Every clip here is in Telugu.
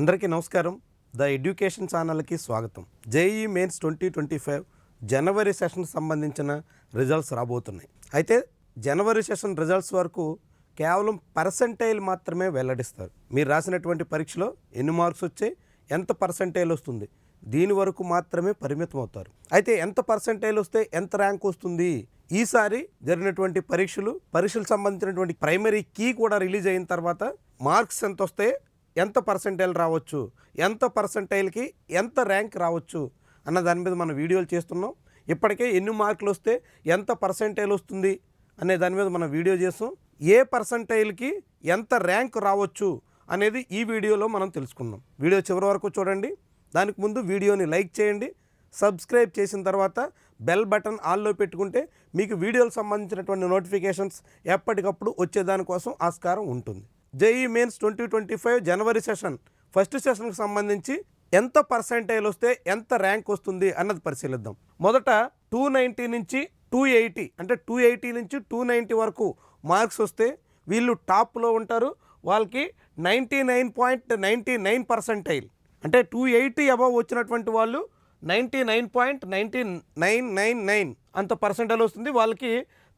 అందరికీ నమస్కారం. ద ఎడ్యుకేషన్ ఛానల్కి స్వాగతం. JEE mains twenty twenty five జనవరి సెషన్ సంబంధించిన రిజల్ట్స్ రాబోతున్నాయి. అయితే జనవరి సెషన్ రిజల్ట్స్ వరకు కేవలం పర్సంటైల్ మాత్రమే వెల్లడిస్తారు. మీరు రాసినటువంటి పరీక్షలో ఎన్ని మార్క్స్ వచ్చాయి ఎంత పర్సంటైల్ వస్తుంది దీని వరకు మాత్రమే పరిమితం అవుతారు అయితే ఎంత పర్సంటైల్ వస్తే ఎంత ర్యాంక్ వస్తుంది? ఈసారి జరిగినటువంటి పరీక్షలు పరీక్షలకు సంబంధించినటువంటి ప్రైమరీ కీ కూడా రిలీజ్ అయిన తర్వాత మార్క్స్ ఎంత వస్తే ఎంత పర్సంటైల్ రావచ్చు? ఎంత పర్సంటైల్కి ఎంత ర్యాంక్ రావచ్చు? అన్న దాని మీద మనం వీడియోలు చేస్తున్నాం. ఇప్పటికే ఎన్ని మార్కులు వస్తే ఎంత పర్సంటైల్ వస్తుంది అనే దాని మీద మనం వీడియో చేస్తాం. ఏ పర్సంటైల్కి ఎంత ర్యాంక్ రావచ్చు అనేది ఈ వీడియోలో మనం తెలుసుకుందాం. వీడియో చివరి వరకు చూడండి. దానికి ముందు వీడియోని లైక్ చేయండి. సబ్స్క్రైబ్ చేసిన తర్వాత బెల్ బటన్ ఆల్లో పెట్టుకుంటే మీకు వీడియోలకు సంబంధించినటువంటి నోటిఫికేషన్స్ ఎప్పటికప్పుడు వచ్చేదానికోసం ఆస్కారం ఉంటుంది. JEE mains twenty twenty five జనవరి సెషన్. ఫస్ట్ సెషన్కి సంబంధించి ఎంత పర్సంటైల్ వస్తే ఎంత ర్యాంక్ వస్తుంది అన్నది పరిశీలిద్దాం. మొదట టూ నైంటీ నుంచి టూ ఎయిటీ అంటే టూ ఎయిటీ నుంచి టూ నైంటీ వరకు మార్క్స్ వస్తే వీళ్ళు టాప్లో ఉంటారు. వాళ్ళకి ninety nine point ninety nine percentile అంటే టూ ఎయిటీ అబవ్ వచ్చినటువంటి వాళ్ళు ninety nine point ninety nine nine nine అంత పర్సంటైల్ వస్తుంది. వాళ్ళకి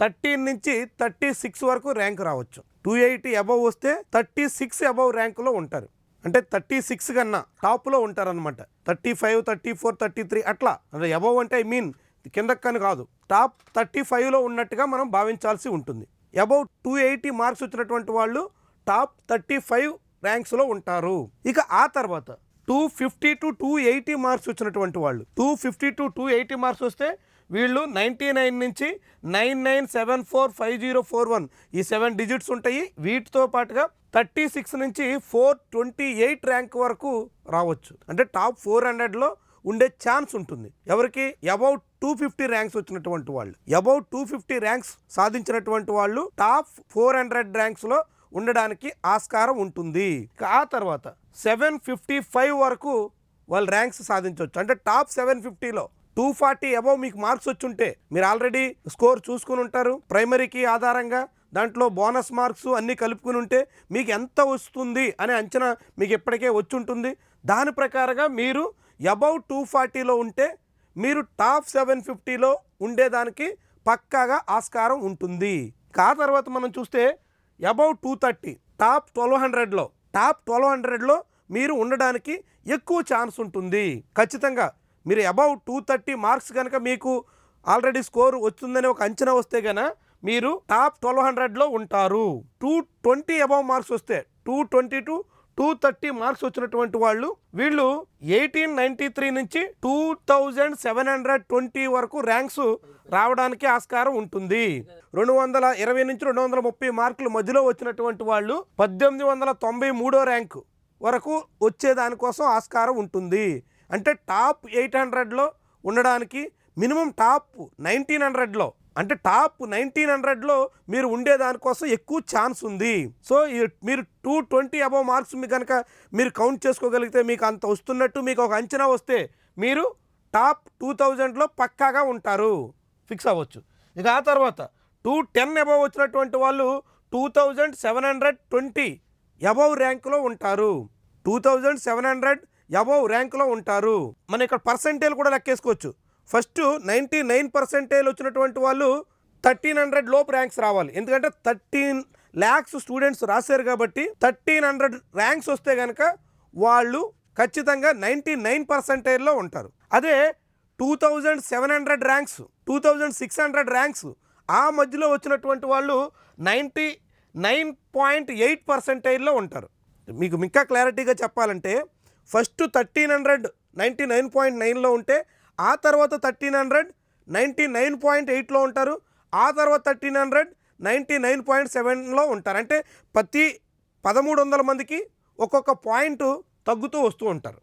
థర్టీన్ నుంచి థర్టీ సిక్స్ వరకు ర్యాంక్ రావచ్చు. టూ ఎయిటీ అబవ్ వస్తే థర్టీ సిక్స్ అబవ్ ర్యాంకులో ఉంటారు. అంటే థర్టీ సిక్స్ కన్నా టాప్లో ఉంటారనమాట thirty five thirty four thirty three అట్లా. అంటే అబవ్ అంటే ఐ మీన్ కిందక్కని కాదు. టాప్ థర్టీ ఫైవ్లో ఉన్నట్టుగా మనం భావించాల్సి ఉంటుంది. అబౌవ్ టూ ఎయిటీ మార్క్స్ వచ్చినటువంటి వాళ్ళు టాప్ థర్టీ ఫైవ్ ర్యాంక్స్లో ఉంటారు. ఇక ఆ తర్వాత two fifty to two eighty marks వచ్చినటువంటి వాళ్ళు. Two fifty to two eighty marks వస్తే వీళ్ళు నైంటీ నైన్ నుంచి nine nine seven four five zero four one ఈ సెవెన్ డిజిట్స్ ఉంటాయి. వీటితో పాటుగా థర్టీ సిక్స్ నుంచి ఫోర్ ట్వంటీ ఎయిట్ ర్యాంక్ వరకు రావచ్చు. అంటే టాప్ ఫోర్ హండ్రెడ్లో ఉండే ఛాన్స్ ఉంటుంది. ఎవరికి? అబౌట్ టూ ఫిఫ్టీ ర్యాంక్స్ వచ్చినటువంటి వాళ్ళు. అబౌట్ టూ ఫిఫ్టీ ర్యాంక్స్ సాధించినటువంటి వాళ్ళు టాప్ ఫోర్ హండ్రెడ్ ర్యాంక్స్లో ఉండడానికి ఆస్కారం ఉంటుంది. ఆ తర్వాత సెవెన్ ఫిఫ్టీ ఫైవ్ వరకు వాళ్ళు ర్యాంక్స్ సాధించవచ్చు అంటే టాప్ సెవెన్ ఫిఫ్టీలో టూ ఫార్టీ అబవ్ మీకు మార్క్స్ వచ్చుంటే మీరు ఆల్రెడీ స్కోర్ చూసుకుని ఉంటారు. ప్రైమరీకి ఆధారంగా దాంట్లో బోనస్ మార్క్స్ అన్నీ కలుపుకుని ఉంటే మీకు ఎంత వస్తుంది అనే అంచనా మీకు ఇప్పటికే వచ్చి ఉంటుంది దాని ప్రకారంగా మీరు అబౌవ్ టూ ఫార్టీలో ఉంటే మీరు టాప్ సెవెన్ ఫిఫ్టీలో ఉండేదానికి పక్కాగా ఆస్కారం ఉంటుంది. కా ఆ తర్వాత మనం చూస్తే above two thirty. Top twelve హండ్రెడ్లో. టాప్ ట్వెల్వ్ హండ్రెడ్లో మీరు ఉండడానికి ఎక్కువ ఛాన్స్ ఉంటుంది. ఖచ్చితంగా. మీరు అబౌవ్ టూ థర్టీ మార్క్స్ కనుక మీకు ఆల్రెడీ స్కోర్ వస్తుందని ఒక అంచనా వస్తే గన మీరు టాప్ ట్వెల్వ్ హండ్రెడ్లో ఉంటారు. టూ ట్వంటీ అబౌవ్ మార్క్స్ వస్తే two twenty to two thirty marks వచ్చినటువంటి వాళ్ళు వీళ్ళు ఎయిటీన్ నైంటీ త్రీ నుంచి two thousand seven hundred twenty వరకు ర్యాంక్స్ రావడానికి ఆస్కారం ఉంటుంది. రెండు వందల ఇరవై నుంచి రెండు వందల ముప్పై మార్కులు మధ్యలో వచ్చినటువంటి వాళ్ళు పద్దెనిమిది వందల తొంభై మూడో ర్యాంకు వరకు వచ్చేదానికోసం ఆస్కారం ఉంటుంది. అంటే టాప్ ఎయిట్ హండ్రెడ్లో ఉండడానికి మినిమం టాప్ నైన్టీన్ హండ్రెడ్లో అంటే టాప్ నైన్టీన్ హండ్రెడ్లో మీరు ఉండేదానికోసం ఎక్కువ ఛాన్స్ ఉంది. సో మీరు టూ ట్వంటీ అబవ్ మార్క్స్ మీ కనుక మీరు కౌంట్ చేసుకోగలిగితే మీకు అంత వస్తున్నట్టు మీకు ఒక అంచనా వస్తే మీరు టాప్ టూ థౌజండ్లో పక్కాగా ఉంటారు. ఫిక్స్ అవ్వచ్చు. ఇక ఆ తర్వాత టూ టెన్ అబవ్ వచ్చినటువంటి వాళ్ళు two thousand seven hundred twenty above ర్యాంకులో ఉంటారు. Two thousand seven hundred above ర్యాంకులో ఉంటారు. మనం ఇక్కడ పర్సెంటేజ్ కూడా లెక్కేసుకోవచ్చు. ఫస్ట్ నైంటీ నైన్ పర్సెంటేజ్ వచ్చినటువంటి వాళ్ళు థర్టీన్ హండ్రెడ్ లోపు ర్యాంక్స్ రావాలి. ఎందుకంటే థర్టీన్ ల్యాక్స్ స్టూడెంట్స్ రాశారు కాబట్టి థర్టీన్ హండ్రెడ్ ర్యాంక్స్ వస్తే కనుక వాళ్ళు ఖచ్చితంగా నైంటీ నైన్ పర్సెంటేజ్లో ఉంటారు. అదే two thousand seven hundred ranks two thousand six hundred ranks ఆ మధ్యలో వచ్చినటువంటి వాళ్ళు నైంటీ నైన్ పాయింట్ ఎయిట్ పర్సెంటేజ్లో ఉంటారు. మీకు ఇంకా క్లారిటీగా చెప్పాలంటే first thirteen hundred ninety nine point నైన్లో ఉంటే ఆ తర్వాత thirteen hundred ninety nine point ఎయిట్లో ఉంటారు. ఆ తర్వాత thirteen hundred ninety nine point సెవెన్లో ఉంటారు. అంటే ప్రతి పదమూడు వందల మందికి ఒక్కొక్క పాయింట్ తగ్గుతూ వస్తూ ఉంటారు.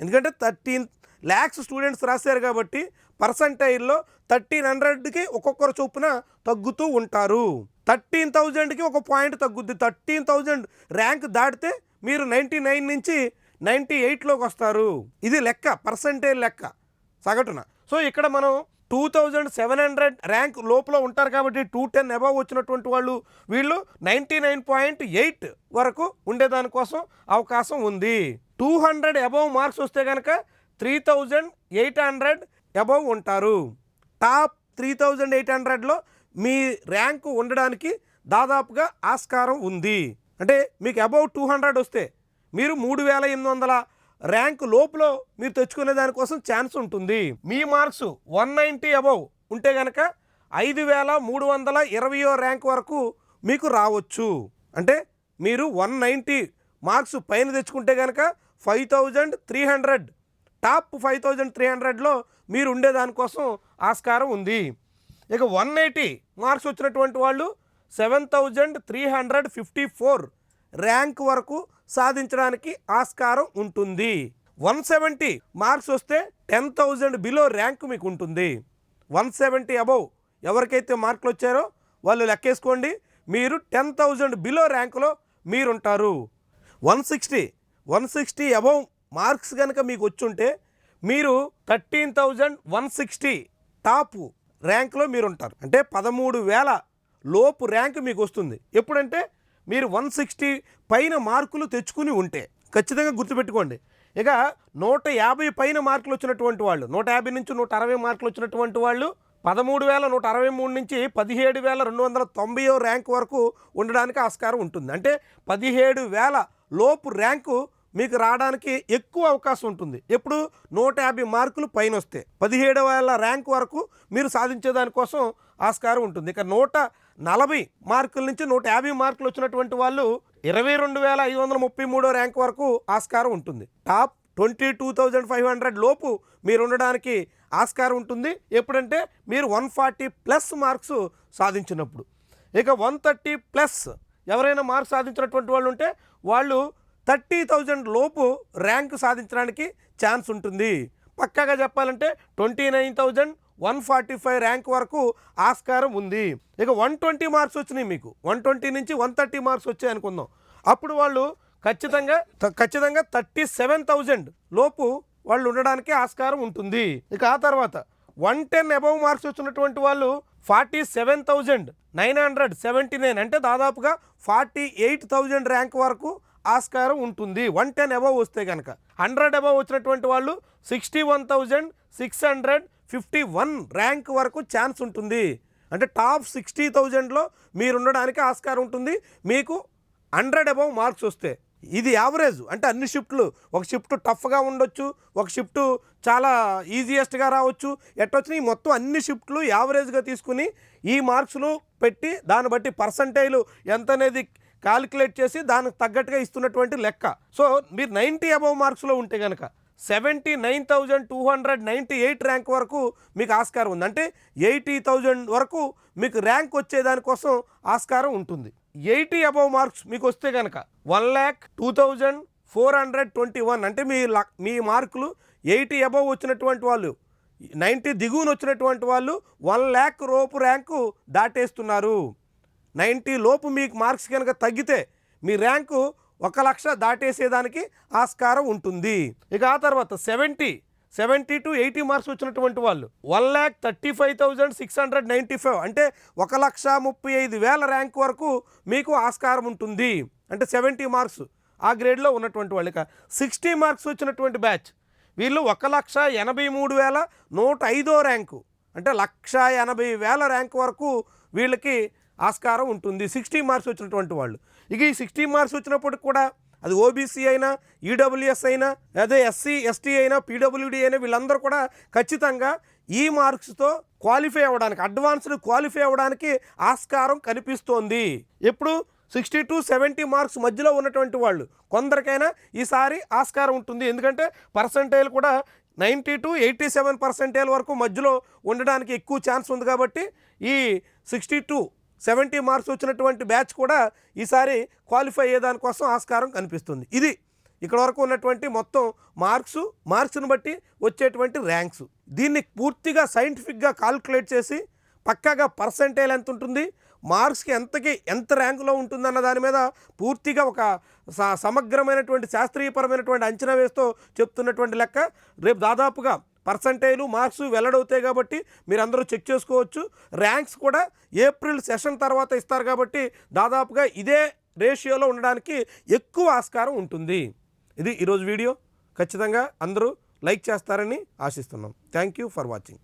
ఎందుకంటే థర్టీన్ ల్యాక్స్ స్టూడెంట్స్ రాశారు కాబట్టి పర్సంటైల్లో థర్టీన్ హండ్రెడ్కి ఒక్కొక్కరు చొప్పున తగ్గుతూ ఉంటారు. థర్టీన్ థౌజండ్కి ఒక పాయింట్ తగ్గుద్ది. థర్టీన్ థౌజండ్ ర్యాంక్ దాటితే మీరు నైంటీ నైన్ నుంచి నైంటీ ఎయిట్లోకి వస్తారు. ఇది లెక్క పర్సంటేజ్ లెక్క. సగటున. సో ఇక్కడ మనం two thousand seven hundred rank లోపల ఉంటారు కాబట్టి టూ టెన్ అబవ్ వచ్చినటువంటి వాళ్ళు వీళ్ళు నైంటీ నైన్ పాయింట్ ఎయిట్ వరకు ఉండేదానికోసం అవకాశం ఉంది. టూ హండ్రెడ్ అబవ్ మార్క్స్ వస్తే కనుక three thousand eight hundred above ఉంటారు. టాప్ త్రీ థౌజండ్ ఎయిట్ హండ్రెడ్లో మీ ర్యాంకు ఉండడానికి దాదాపుగా ఆస్కారం ఉంది. అంటే మీకు అబౌవ్ టూ హండ్రెడ్ వస్తే మీరు మూడు వేల ఎనిమిది వందల ర్యాంక్ లోపల మీరు తెచ్చుకునే దానికోసం ఛాన్స్ ఉంటుంది. మీ మార్క్స్ వన్ నైంటీ అబవ్ ఉంటే కనుక ఐదు వేల మూడు వందల ఇరవయో ర్యాంక్ వరకు మీకు రావచ్చు. అంటే మీరు వన్ నైంటీ మార్క్స్ పైన తెచ్చుకుంటే కనుక five thousand three hundred top five thousand three హండ్రెడ్లో మీరు ఉండేదానికోసం ఆస్కారం ఉంది. ఇక వన్ ఎయిటీ మార్క్స్ వచ్చినటువంటి వాళ్ళు seven thousand three hundred fifty four rank వరకు సాధించడానికి ఆస్కారం ఉంటుంది. వన్ సెవెంటీ మార్క్స్ వస్తే టెన్ థౌజండ్ బిలో ర్యాంక్ మీకు ఉంటుంది. వన్ సెవెంటీ అబవ్ ఎవరికైతే మార్కులు వచ్చారో వాళ్ళు లెక్కేసుకోండి. మీరు టెన్ థౌజండ్ బిలో ర్యాంకులో మీరుంటారు. One sixty one sixty above marks కనుక మీకు వచ్చుంటే మీరు thirteen thousand one sixty top ర్యాంక్లో మీరు ఉంటారు అంటే పదమూడు వేల లోపు ర్యాంక్ మీకు వస్తుంది. ఎప్పుడంటే మీరు వన్ సిక్స్టీ పైన మార్కులు తెచ్చుకుని ఉంటే ఖచ్చితంగా గుర్తుపెట్టుకోండి. ఇక నూట యాభై పైన మార్కులు వచ్చినటువంటి వాళ్ళు నూట యాభై నుంచి నూట అరవై మార్కులు వచ్చినటువంటి వాళ్ళు పదమూడు వేల నూట అరవై మూడు నుంచి పదిహేడు వేల రెండు వందల తొంభై ర్యాంక్ వరకు ఉండడానికి ఆస్కారం ఉంటుంది. అంటే పదిహేడు వేల లోపు ర్యాంకు మీకు రావడానికి ఎక్కువ అవకాశం ఉంటుంది. ఎప్పుడు నూట యాభై మార్కులు పైన వస్తే పదిహేడు వేల ర్యాంక్ వరకు మీరు సాధించేదానికోసం ఆస్కారం ఉంటుంది. ఇక నూట నలభై మార్కుల నుంచి నూట యాభై మార్కులు వచ్చినటువంటి వాళ్ళు ఇరవై రెండు వేల ఐదు వందల ముప్పై మూడో ర్యాంక్ వరకు ఆస్కారం ఉంటుంది. Top twenty two thousand five hundred లోపు మీరు ఉండడానికి ఆస్కారం ఉంటుంది. ఎప్పుడంటే మీరు వన్ ఫార్టీ ప్లస్ మార్క్స్ సాధించినప్పుడు. ఇక వన్ థర్టీ ప్లస్ ఎవరైనా మార్క్స్ సాధించినటువంటి వాళ్ళు ఉంటే వాళ్ళు థర్టీ థౌజండ్ లోపు ర్యాంక్ సాధించడానికి ఛాన్స్ ఉంటుంది. పక్కాగా చెప్పాలంటే twenty nine thousand one forty five rank వరకు ఆస్కారం ఉంది. ఇక వన్ ట్వంటీ మార్క్స్ వచ్చినాయి మీకు. వన్ ట్వంటీ నుంచి వన్ థర్టీ మార్క్స్ వచ్చాయి అనుకుందాం. అప్పుడు వాళ్ళు ఖచ్చితంగా ఖచ్చితంగా థర్టీ సెవెన్ థౌజండ్ లోపు వాళ్ళు ఉండడానికి ఆస్కారం ఉంటుంది. ఇక ఆ తర్వాత వన్ టెన్ అబవ్ మార్క్స్ వచ్చినటువంటి వాళ్ళు forty seven thousand nine hundred seventy nine అంటే దాదాపుగా ఫార్టీ ఎయిట్ థౌజండ్ ర్యాంక్ వరకు ఆస్కారం ఉంటుంది. వన్ టెన్ అబవ్ వస్తే కనుక హండ్రెడ్ అబవ్ వచ్చినటువంటి వాళ్ళు sixty one thousand six hundred fifty one rank వరకు ఛాన్స్ ఉంటుంది. అంటే టాప్ సిక్స్టీ థౌజండ్లో మీరు ఉండడానికి ఆస్కారం ఉంటుంది. మీకు హండ్రెడ్ అబవ్ మార్క్స్ వస్తే. ఇది యావరేజ్ అంటే అన్ని షిఫ్ట్లు ఒక షిఫ్ట్ టఫ్గా ఉండొచ్చు. ఒక షిఫ్ట్ చాలా ఈజియెస్ట్గా రావచ్చు. ఎట్టొచ్చినా ఈ మొత్తం అన్ని షిఫ్ట్లు యావరేజ్గా తీసుకుని ఈ మార్క్స్లు పెట్టి దాన్ని బట్టి పర్సంటేజ్లు ఎంత అనేది కాలిక్యులేట్ చేసి దానికి తగ్గట్టుగా ఇస్తున్నటువంటి లెక్క. సో మీరు నైంటీ అబవ్ మార్క్స్లో ఉంటే కనుక seventy nine thousand two hundred ninety eight rank వరకు మీకు ఆస్కారం ఉంది. అంటే ఎయిటీ థౌజండ్ వరకు మీకు ర్యాంక్ వచ్చేదానికోసం ఆస్కారం ఉంటుంది. ఎయిటీ అబవ్ మార్క్స్ మీకు వస్తే కనుక one lakh two thousand four hundred twenty one అంటే మీ మీ మార్కులు ఎయిటీ అబవ్ వచ్చినటువంటి వాళ్ళు నైంటీ దిగువన వచ్చినటువంటి వాళ్ళు వన్ ల్యాక్ రోపు ర్యాంకు దాటేస్తున్నారు. నైంటీ లోపు మీకు మార్క్స్ కనుక తగ్గితే మీ ర్యాంకు ఒక లక్ష దాటేసేదానికి ఆస్కారం ఉంటుంది. ఇక ఆ తర్వాత seventy seventy to eighty marks వచ్చినటువంటి వాళ్ళు one lakh thirty five thousand six hundred ninety five అంటే ఒక లక్ష ముప్పై ఐదు వేల ర్యాంక్ వరకు మీకు ఆస్కారం ఉంటుంది. అంటే సెవెంటీ మార్క్స్ ఆ గ్రేడ్లో ఉన్నటువంటి వాళ్ళు. ఇక సిక్స్టీ మార్క్స్ వచ్చినటువంటి బ్యాచ్ వీళ్ళు ఒక లక్ష ఎనభై మూడు వేల నూట ఐదో ర్యాంకు. అంటే లక్ష ఎనభై వేల ర్యాంక్ వరకు వీళ్ళకి ఆస్కారం ఉంటుంది. సిక్స్టీ మార్క్స్ వచ్చినటువంటి వాళ్ళు. ఇక ఈ సిక్స్టీ మార్క్స్ వచ్చినప్పటికి కూడా అది ఓబీసీ అయినా ఈడబ్ల్యూఎస్ అయినా అదే ఎస్సీ ఎస్టీ అయినా పీడబ్ల్యూడి అయినా వీళ్ళందరూ కూడా ఖచ్చితంగా ఈ మార్క్స్తో క్వాలిఫై అవ్వడానికి అడ్వాన్స్డ్ క్వాలిఫై అవ్వడానికి ఆస్కారం కనిపిస్తోంది. ఎప్పుడు? సిక్స్టీ టు సెవెంటీ మార్క్స్ మధ్యలో ఉన్నటువంటి వాళ్ళు. కొందరికైనా ఈసారి ఆస్కారం ఉంటుంది. ఎందుకంటే పర్సంటేజ్ కూడా ninety to eighty seven percentage వరకు మధ్యలో ఉండడానికి ఎక్కువ ఛాన్స్ ఉంది కాబట్టి ఈ సిక్స్టీ టూ సెవెంటీ మార్క్స్ వచ్చినటువంటి బ్యాచ్ కూడా ఈసారి క్వాలిఫై అయ్యేదానికోసం ఆస్కారం కనిపిస్తుంది. ఇది ఇక్కడ వరకు ఉన్నటువంటి మొత్తం మార్క్స్ మార్క్స్ని బట్టి వచ్చేటువంటి ర్యాంక్స్. దీన్ని పూర్తిగా సైంటిఫిక్గా కాల్కులేట్ చేసి పక్కాగా పర్సంటేజ్ ఎంత ఉంటుంది మార్క్స్కి ఎంతకి ఎంత ర్యాంకులో ఉంటుందన్న దాని మీద పూర్తిగా ఒక స- సమగ్రమైనటువంటి శాస్త్రీయపరమైనటువంటి అంచనా వేస్తూ చెప్తున్నటువంటి లెక్క రేపు దాదాపుగా పర్సంటేజ్లు మార్క్స్ వెల్లడవుతాయి కాబట్టి మీరు అందరూ చెక్ చేసుకోవచ్చు. ర్యాంక్స్ కూడా ఏప్రిల్ సెషన్ తర్వాత ఇస్తారు కాబట్టి దాదాపుగా ఇదే రేషియోలో ఉండడానికి ఎక్కువ ఆస్కారం ఉంటుంది. ఇది ఈరోజు వీడియో. ఖచ్చితంగా అందరూ లైక్ చేస్తారని ఆశిస్తున్నాం. Thank you for watching.